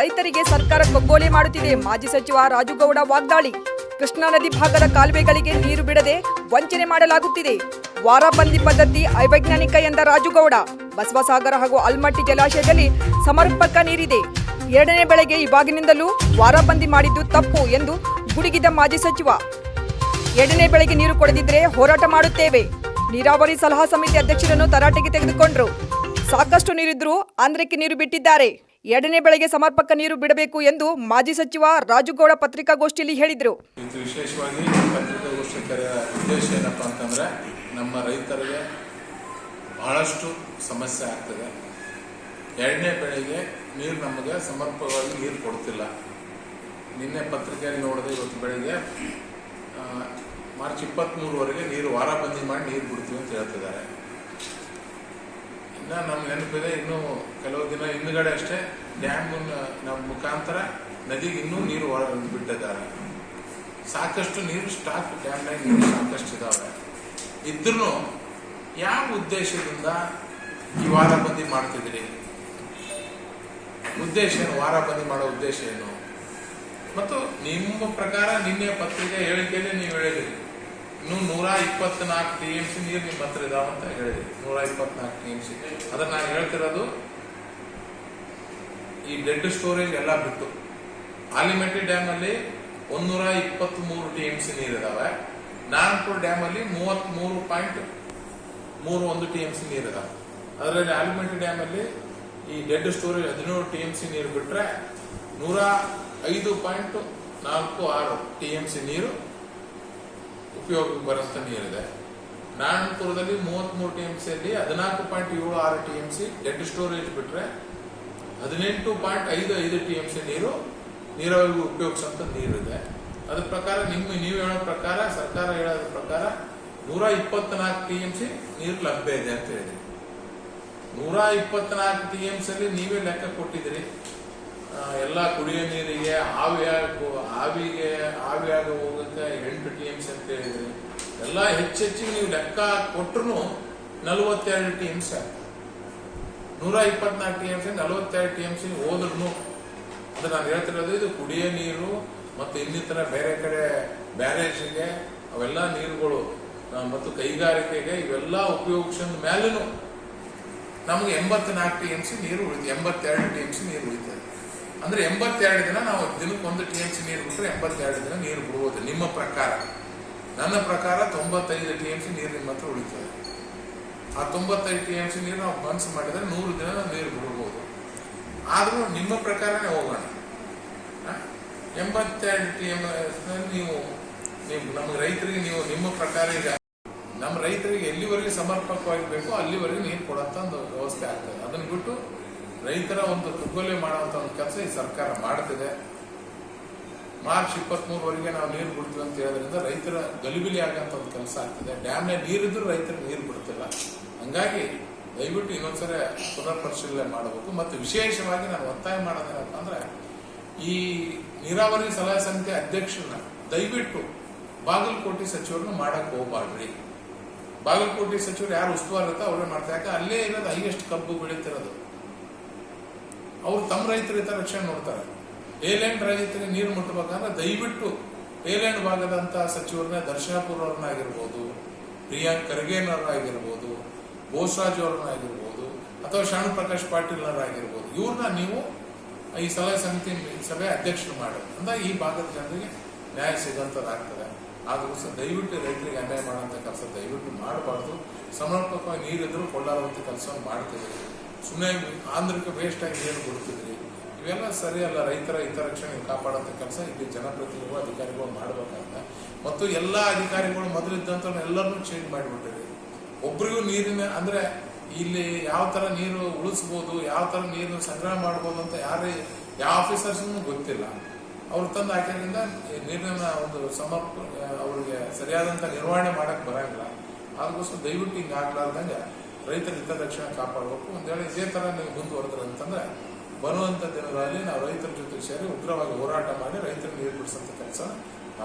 ರೈತರಿಗೆ ಸರ್ಕಾರ ಕಗ್ಗೋಲೆ ಮಾಡುತ್ತಿದೆ. ಮಾಜಿ ಸಚಿವ ರಾಜುಗೌಡ ವಾಗ್ದಾಳಿ. ಕೃಷ್ಣಾ ನದಿ ಭಾಗದ ಕಾಲುವೆಗಳಿಗೆ ನೀರು ಬಿಡದೆ ವಂಚನೆ ಮಾಡಲಾಗುತ್ತಿದೆ. ವಾರಬಂದಿ ಪದ್ಧತಿ ಅವೈಜ್ಞಾನಿಕ ಎಂದ ರಾಜುಗೌಡ. ಬಸವಸಾಗರ ಹಾಗೂ ಅಲ್ಮಟ್ಟಿ ಜಲಾಶಯದಲ್ಲಿ ಸಮರ್ಪಕ ನೀರಿದೆ. ಎರಡನೇ ಬೆಳೆಗೆ ಇವಾಗಿನಿಂದಲೂ ವಾರಾಬಂದಿ ಮಾಡಿದ್ದು ತಪ್ಪು ಎಂದು ಗುಡುಗಿದ ಮಾಜಿ ಸಚಿವ. ಎರಡನೇ ಬೆಳೆಗೆ ನೀರು ಕೊಡದಿದ್ದರೆ ಹೋರಾಟ ಮಾಡುತ್ತೇವೆ. ನೀರಾವರಿ ಸಲಹಾ ಸಮಿತಿ ಅಧ್ಯಕ್ಷರನ್ನು ತರಾಟೆಗೆ ತೆಗೆದುಕೊಂಡರು. ಸಾಕಷ್ಟು ನೀರಿದ್ರೂ ಆಂಧ್ರಕ್ಕೆ ನೀರು ಬಿಟ್ಟಿದ್ದಾರೆ. ಎರಡನೇ ಬೆಳೆಗೆ ಸಮರ್ಪಕ ನೀರು ಬಿಡಬೇಕು ಎಂದು ಮಾಜಿ ಸಚಿವ ರಾಜುಗೌಡ ಪತ್ರಿಕಾಗೋಷ್ಠಿಯಲ್ಲಿ ಹೇಳಿದರು. ವಿಶೇಷವಾಗಿ ಪತ್ರಿಕಾಗೋಷ್ಠಿ ಕರೆಯ ಉದ್ದೇಶ ಏನಪ್ಪ ಅಂತಂದ್ರೆ ನಮ್ಮ ರೈತರಿಗೆ ಬಹಳಷ್ಟು ಸಮಸ್ಯೆ ಆಗ್ತದೆ. ಎರಡನೇ ಬೆಳೆಗೆ ನೀರು ನಮಗೆ ಸಮರ್ಪಕವಾಗಿ ನೀರು ಕೊಡ್ತಿಲ್ಲ. ನಿನ್ನೆ ಪತ್ರಿಕೆಯಲ್ಲಿ ನೋಡಿದೆ ಇವತ್ತು ಬೆಳಿಗ್ಗೆ ಮಾರ್ಚ್ ಇಪ್ಪತ್ತ್ಮೂರವರೆಗೆ ನೀರು ವಾರ ಬಂದಿ ಮಾಡಿ ನೀರು ಬಿಡ್ತೀವಿ ಅಂತ ಹೇಳ್ತಿದ್ದಾರೆ. ಇನ್ನು ನಮ್ಮ ನೆನಪಿದೆ ಇನ್ನೂ ಕೆಲವು ದಿನ ಹಿಂದ್ಗಡೆ ಅಷ್ಟೇ ಡ್ಯಾಮ್ ನಮ್ಮ ಮುಖಾಂತರ ನದಿಗೆ ಇನ್ನೂ ನೀರು ಹೊರ ಬಿಟ್ಟಿದ್ದಾರೆ. ಸಾಕಷ್ಟು ನೀರು ಸ್ಟಾಕ್ ಡ್ಯಾಮ್ನಾಗ ನೀರು ಸಾಕಷ್ಟು ಇದಾವೆ. ಇದ್ರೂ ಯಾವ ಉದ್ದೇಶದಿಂದ ಈ ವಾರಬಂದಿ ಮಾಡ್ತಿದ್ರಿ? ಉದ್ದೇಶ ಏನು? ವಾರಬಂದಿ ಮಾಡೋ ಉದ್ದೇಶ ಏನು? ಮತ್ತು ನಿಮ್ಮ ಪ್ರಕಾರ ನಿನ್ನೆ ಪತ್ರಿಕೆ ಹೇಳಿಕೆಯಲ್ಲಿ ನೀವು ಹೇಳಿದಿರಿ. ಇನ್ನು ನೂರ ಇಪ್ಪತ್ನಾಲ್ಕು ಟಿ ಎಂ ಸಿ ನೀರು ನಿಮ್ಮ ಹತ್ರ ಇದಾವ ಅಂತ ಹೇಳಿದೆ. ನೂರ ಇಪ್ಪತ್ನಾಲ್ಕು ಟಿ ಎಂ ಸಿ ಅದನ್ನ ನಾನು ಹೇಳ್ತಿರೋದು, ಈ ಡೆಡ್ ಸ್ಟೋರೇಜ್ ಎಲ್ಲ ಬಿಟ್ಟು. ಆಲಿಮೆಟ್ರಿ ಡ್ಯಾಮ್ ಅಲ್ಲಿ ಒಂದೂರ ಇಪ್ಪತ್ತ್ ಮೂರು ಟಿ ಎಂ ಸಿ ನೀರು ಇದಾವೆ. ನಾರಾಯಣಪುರ ಡ್ಯಾಮ್ ಅಲ್ಲಿ ಮೂವತ್ತ್ ಮೂರು ಪಾಯಿಂಟ್ ಮೂರು ಒಂದು ಟಿ ಎಂ ಸಿ ನೀರಿದಾವೆ ಅದರಲ್ಲಿ ಆಲಿಮೆಂಟಿ ಡ್ಯಾಮ್ ಅಲ್ಲಿ ಈ ಡೆಡ್ ಸ್ಟೋರೇಜ್ ಹದಿನೇಳು ಟಿ ಎಂ ಸಿ ನೀರು ಬಿಟ್ರೆ ನೂರ ಐದು ಪಾಯಿಂಟ್ ನಾಲ್ಕು ಆರು ಟಿ ಎಂ ಸಿ ನೀರು ಉಪಯೋಗಕ್ಕೆ ಬರುವಂತ ನೀರಿದೆ ನಾರಾಯಣಪುರದಲ್ಲಿ ಮೂವತ್ಮೂರು ಟಿ ಎಂ ಸಿ ಅಲ್ಲಿ ಹದಿನಾಲ್ಕು ಪಾಯಿಂಟ್ ಏಳು ಆರು T M C dead storage ಬಿಟ್ರೆ ಹದಿನೆಂಟು ಪಾಯಿಂಟ್ ಐದು ಐದು ಟಿ ಎಂ ಸಿ ನೀರು ನೀರಾವರಿಗೆ ಉಪಯೋಗಿಸುವಂತ ನೀರಿದೆ. ಅದ್ರ ಪ್ರಕಾರ ನಿಮ್ಮ ನೀವು ಹೇಳೋ ಪ್ರಕಾರ ಸರ್ಕಾರ ಹೇಳೋದ್ರ ಪ್ರಕಾರ ನೂರ ಇಪ್ಪತ್ನಾಲ್ಕು ಟಿ ಎಂ ಸಿ ನೀರು ಲಭ್ಯ ಇದೆ ಅಂತ ಹೇಳಿದ್ರಿ. ನೂರ ಇಪ್ಪತ್ನಾಲ್ಕು ಟಿ ಎಂ ಸಿ ಅಲ್ಲಿ ನೀವೇ ಲೆಕ್ಕ ಕೊಟ್ಟಿದ್ರಿ ಆ, ಎಲ್ಲ ಕುಡಿಯೋ ನೀರಿಗೆ ಆವಿಯಾಗು ಆವಿಗೆ ಆವಿಯಾಗ ಹೋಗುತ್ತೆ ಎಂಟು ಟಿ ಎಂ ಸಿ ಅಂತ ಹೇಳಿದ್ರಿ. ಎಲ್ಲ ಹೆಚ್ಚೆಚ್ಚು ನೀವು ಲೆಕ್ಕ ಕೊಟ್ಟರು ನಲವತ್ತೆರಡು ಟಿ ಎಂ ಸಿ ಆಗ್ತದೆ ನೂರ ಇಪ್ಪತ್ನಾಲ್ಕು ಟಿ ಎಂ ಸಿ ನಲವತ್ತೆರಡು ಟಿ ಎಂ ಸಿ ಹೋದ್ರೂ ಅದು ನಾನು ಹೇಳ್ತಿರೋದು ಇದು ಕುಡಿಯೋ ನೀರು ಮತ್ತು ಇನ್ನಿತರ ಬೇರೆ ಕಡೆ ಬ್ಯಾರೇಜ್ಗೆ ಅವೆಲ್ಲ ನೀರುಗಳು ಮತ್ತು ಕೈಗಾರಿಕೆಗೆ ಇವೆಲ್ಲ ಉಪಯೋಗಿಸಿದ ಮೇಲೂ ನಮಗೆ ಎಂಬತ್ನಾಲ್ಕು ಟಿ ಎಂ ಸಿ ನೀರು ಉಳಿತು, ಎಂಬತ್ತೆರಡು ಟಿ ಎಂ ಸಿ ನೀರು ಉಳಿತದೆ. ಅಂದ್ರೆ ಎಂಬತ್ತೆರಡು ದಿನ ನಾವು ದಿನಕ್ಕೆ ಒಂದು ಟಿ ಎಂ ಸಿ ನೀರು ಬಿಟ್ಟರೆ ಎಂಬತ್ತೆರಡು ದಿನ ನೀರು ಬಿಡ್ಬೋದು ನಿಮ್ಮ ಪ್ರಕಾರ. ನನ್ನ ಪ್ರಕಾರ ತೊಂಬತ್ತೈದು ಟಿ ಎಂ ಸಿ ನೀರು ನಿಮ್ಮ ಹತ್ರ ಉಳಿತದೆ. ಆ ತೊಂಬತ್ತೈದು ಟಿ ಎಂ ಸಿ ನೀರು ನಾವು ಬನ್ಸ್ ಮಾಡಿದ್ರೆ ನೂರು ದಿನ ನಾವು ನೀರು ಬಿಡ್ಬೋದು. ಆದರೂ ನಿಮ್ಮ ಪ್ರಕಾರನೇ ಹೋಗೋಣ? ಎಂಬತ್ತೆರಡು ಟಿ ಎಂ ನೀವು ನೀವು ನಮ್ಮ ರೈತರಿಗೆ ನೀವು ನಿಮ್ಮ ಪ್ರಕಾರ ಈಗ, ನಮ್ಮ ರೈತರಿಗೆ ಎಲ್ಲಿವರೆಗೆ ಸಮರ್ಪಕವಾಗಿ ಬೇಕೋ ಅಲ್ಲಿವರೆಗೆ ನೀರು ಕೊಡೋಂಥ ಒಂದು ವ್ಯವಸ್ಥೆ ಆಗ್ತದೆ. ಅದನ್ನು ಬಿಟ್ಟು ರೈತರ ಒಂದು ಕಗ್ಗೊಲೆ ಮಾಡುವಂತ ಒಂದು ಕೆಲಸ ಈ ಸರ್ಕಾರ ಮಾಡ್ತಿದೆ. ಮಾರ್ಚ್ ಇಪ್ಪತ್ಮೂರವರೆಗೆ ನಾವು ನೀರು ಬಿಡ್ತೀವಿ ಅಂತ ಹೇಳೋದ್ರಿಂದ ರೈತರ ಗಲಿಬಿಲಿ ಆಗಂತ ಒಂದು ಕೆಲಸ ಆಗ್ತಿದೆ. ಡ್ಯಾಮ್ನ ನೀರಿದ್ರು ರೈತರಿಗೆ ನೀರು ಬಿಡ್ತಿಲ್ಲ ಹಂಗಾಗಿ ದಯವಿಟ್ಟು ಇನ್ನೊಂದ್ಸರಿ ಪುನರ್ ಪರಿಶೀಲನೆ ಮಾಡಬೇಕು. ಮತ್ತು ವಿಶೇಷವಾಗಿ ನಾನು ಒತ್ತಾಯ ಮಾಡೋದೇನಪ್ಪ ಅಂದ್ರೆ, ಈ ನೀರಾವರಿ ಸಲಹಾ ಸಮಿತಿ ಅಧ್ಯಕ್ಷರನ್ನ ದಯವಿಟ್ಟು ಬಾಗಲಕೋಟೆ ಸಚಿವರನ್ನು ಮಾಡಕ್ ಹೋಗ್ಬಾರ್ದ್ರಿ ಬಾಗಲಕೋಟೆ ಸಚಿವರು ಯಾರು ಉಸ್ತುವಾರಿ ಇರ್ತಾರೋ ಅವರೇ ಮಾಡ್ತಾರೆ. ಯಾಕೆ ಅಲ್ಲೇ ಇರೋದು ಹೈಯೆಸ್ಟ್ ಕಬ್ಬು ಬೆಳೀತಿರೋದು. ಅವ್ರು ತಮ್ಮ ರೈತರ ಹಿತ ರಕ್ಷಣೆ ನೋಡ್ತಾರೆ. ಏಲ್ಯಾಂಡ್ ರೈತರಿಗೆ ನೀರು ಮುಟ್ಟಬೇಕಂದ್ರೆ ದಯವಿಟ್ಟು ಏಲ್ಯಾಂಡ್ ಭಾಗದಂತ ಸಚಿವರನ್ನ ದರ್ಶನಾಪುರ ಅವ್ರನ್ನಾಗಿರ್ಬೋದು ಪ್ರಿಯಾಂಕ್ ಖರ್ಗೆನವರಾಗಿರ್ಬೋದು ಬೋಸರಾಜ್ ಅವ್ರನ್ನಾಗಿರ್ಬೋದು ಅಥವಾ ಶಾಣ ಪ್ರಕಾಶ್ ಪಾಟೀಲ್ನವರಾಗಿರ್ಬೋದು ಇವ್ರನ್ನ ನೀವು ಈ ಸಲಹೆ ಸಮಿತಿ ಸಭೆ ಅಧ್ಯಕ್ಷರು ಮಾಡಿ ಅಂದ್ರೆ ಈ ಭಾಗದ ಜನರಿಗೆ ನ್ಯಾಯ ಸಿಗಂತದಾಗ್ತದೆ. ಆದ್ರೂ ದಯವಿಟ್ಟು ರೈತರಿಗೆ ಅನ್ಯಾಯ ಮಾಡುವಂಥ ಕೆಲಸ ದಯವಿಟ್ಟು ಮಾಡಬಾರ್ದು. ಸಮರ್ಪಕವಾಗಿ ನೀರಿದ್ರು ಕೊಳ್ಳಾರುವಂಥ ಕೆಲಸವನ್ನು ಮಾಡ್ತಿದ್ರಿ ಸುಮ್ಮನೆ ಆಂಧ್ರಕ್ಕೆ ವೇಸ್ಟ್ ಆಗಿ ಏನು ಕೊಡ್ತಿದ್ರಿ ಇವೆಲ್ಲ ಸರಿಯಲ್ಲ ರೈತರ ಹಿತರಕ್ಷಣೆ ಕಾಪಾಡುವಂಥ ಕೆಲಸ ಇಲ್ಲಿ ಜನಪ್ರತಿನಿಧಿಗಳು, ಅಧಿಕಾರಿಗಳು ಮಾಡಬೇಕಂತ ಮತ್ತು ಎಲ್ಲ ಅಧಿಕಾರಿಗಳು ಮೊದಲಿದ್ದಂಥ ಎಲ್ಲರನ್ನೂ ಚೇಂಜ್ ಮಾಡಿಬಿಟ್ಟಿರಿ ಒಬ್ರಿಗೂ ನೀರಿನ, ಅಂದ್ರೆ ಇಲ್ಲಿ ಯಾವ ತರ ನೀರು ಉಳಿಸ್ಬೋದು, ಯಾವ ತರ ನೀರು ಸಂಗ್ರಹ ಮಾಡ್ಬೋದು ಅಂತ ಯಾರೇ, ಯಾವ ಆಫೀಸರ್ಸ್ನು ಗೊತ್ತಿಲ್ಲ. ಅವ್ರು ತಂದು ಹಾಕಿದ್ರಿಂದ ನೀರಿನ ಒಂದು ಸಮರ್ಪ, ಅವ್ರಿಗೆ ಸರಿಯಾದಂತ ನಿರ್ವಹಣೆ ಮಾಡಕ್ ಬರಂಗಿಲ್ಲ. ಅದಕ್ಕೋಸ್ಕರ ದಯವಿಟ್ಟು ಹಿಂಗೆ ಆಗ್ಲಾರ್ದಂಗೆ ರೈತರ ಹಿತರಕ್ಷಣೆ ಕಾಪಾಡಬೇಕು. ಒಂದ್ ವೇಳೆ ಇದೇ ತರ ನೀವು ಮುಂದುವರೆದ್ರೆ ಅಂತಂದ್ರೆ, ಬರುವಂತ ದಿನಗಳಲ್ಲಿ ನಾವು ರೈತರ ಜೊತೆ ಸೇರಿ ಉಗ್ರವಾಗಿ ಹೋರಾಟ ಮಾಡಿ ರೈತರ ನೀರು ಬಿಡಿಸಂತ ಕೆಲಸ